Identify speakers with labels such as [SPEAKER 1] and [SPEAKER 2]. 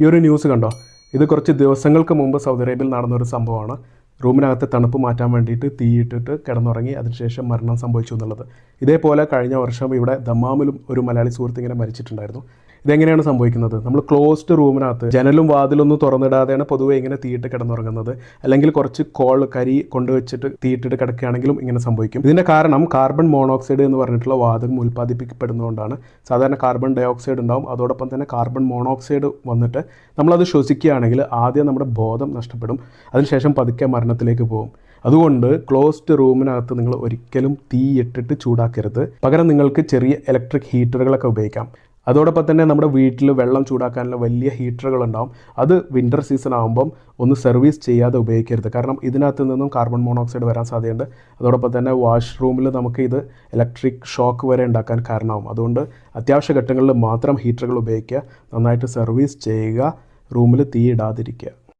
[SPEAKER 1] ഈ ഒരു ന്യൂസ് കണ്ടോ? ഇത് കുറച്ച് ദിവസങ്ങൾക്ക് മുമ്പ് സൗദി അറേബ്യയിൽ നടന്നൊരു സംഭവമാണ്. റൂമിനകത്ത് തണുപ്പ് മാറ്റാൻ വേണ്ടിയിട്ട് തീയിട്ടിട്ട് കിടന്നുറങ്ങി അതിനുശേഷം മരണം സംഭവിച്ചു എന്നുള്ളത്. ഇതേപോലെ കഴിഞ്ഞ വർഷം ഇവിടെ ദമാമിലും ഒരു മലയാളി സുഹൃത്ത് ഇങ്ങനെ മരിച്ചിട്ടുണ്ടായിരുന്നു. ഇതെങ്ങനെയാണ് സംഭവിക്കുന്നത്? നമ്മൾ ക്ലോസ്ഡ് റൂമിനകത്ത് ജനലും വാതിലൊന്നും തുറന്നിടാതെയാണ് പൊതുവെ ഇങ്ങനെ തീയിട്ട് കിടന്നുറങ്ങുന്നത്. അല്ലെങ്കിൽ കുറച്ച് കോൾ കരി കൊണ്ടുവച്ചിട്ട് തീയിട്ടിട്ട് കിടക്കുകയാണെങ്കിലും ഇങ്ങനെ സംഭവിക്കും. ഇതിന്റെ കാരണം കാർബൺ മോണോക്സൈഡ് എന്ന് പറഞ്ഞിട്ടുള്ള വാതകം ഉൽപ്പാദിപ്പിക്കപ്പെടുന്നതുകൊണ്ടാണ്. സാധാരണ കാർബൺ ഡൈ ഓക്സൈഡ് ഉണ്ടാവും. അതോടൊപ്പം തന്നെ കാർബൺ മോണോക്സൈഡ് വന്നിട്ട് നമ്മളത് ശ്വസിക്കുകയാണെങ്കിൽ ആദ്യം നമ്മുടെ ബോധം നഷ്ടപ്പെടും. അതിനുശേഷം പതുക്കെ മരണത്തിലേക്ക് പോകും. അതുകൊണ്ട് ക്ലോസ്ഡ് റൂമിനകത്ത് നിങ്ങൾ ഒരിക്കലും തീ ഇട്ടിട്ട് ചൂടാക്കരുത്. പകരം നിങ്ങൾക്ക് ചെറിയ ഇലക്ട്രിക് ഹീറ്ററുകളൊക്കെ ഉപയോഗിക്കാം. അതോടൊപ്പം തന്നെ നമ്മുടെ വീട്ടിൽ വെള്ളം ചൂടാക്കാനുള്ള വലിയ ഹീറ്ററുകൾ ഉണ്ടാവും അത് വിന്റർ സീസൺ ആകുമ്പം ഒന്ന് സർവീസ് ചെയ്യാതെ ഉപയോഗിക്കരുത്. കാരണം ഇതിനകത്ത് നിന്നും കാർബൺ മോണോക്സൈഡ് വരാൻ സാധ്യതയുണ്ട്. അതോടൊപ്പം തന്നെ വാഷ്റൂമിൽ നമുക്ക് ഇത് ഇലക്ട്രിക് ഷോക്ക് വരെ ഉണ്ടാക്കാൻ കാരണമാവും. അതുകൊണ്ട് അത്യാവശ്യ ഘട്ടങ്ങളിൽ മാത്രം ഹീറ്ററുകൾ ഉപയോഗിക്കുക. നന്നായിട്ട് സർവീസ് ചെയ്യുക. റൂമിൽ തീ ഇടാതിരിക്കുക.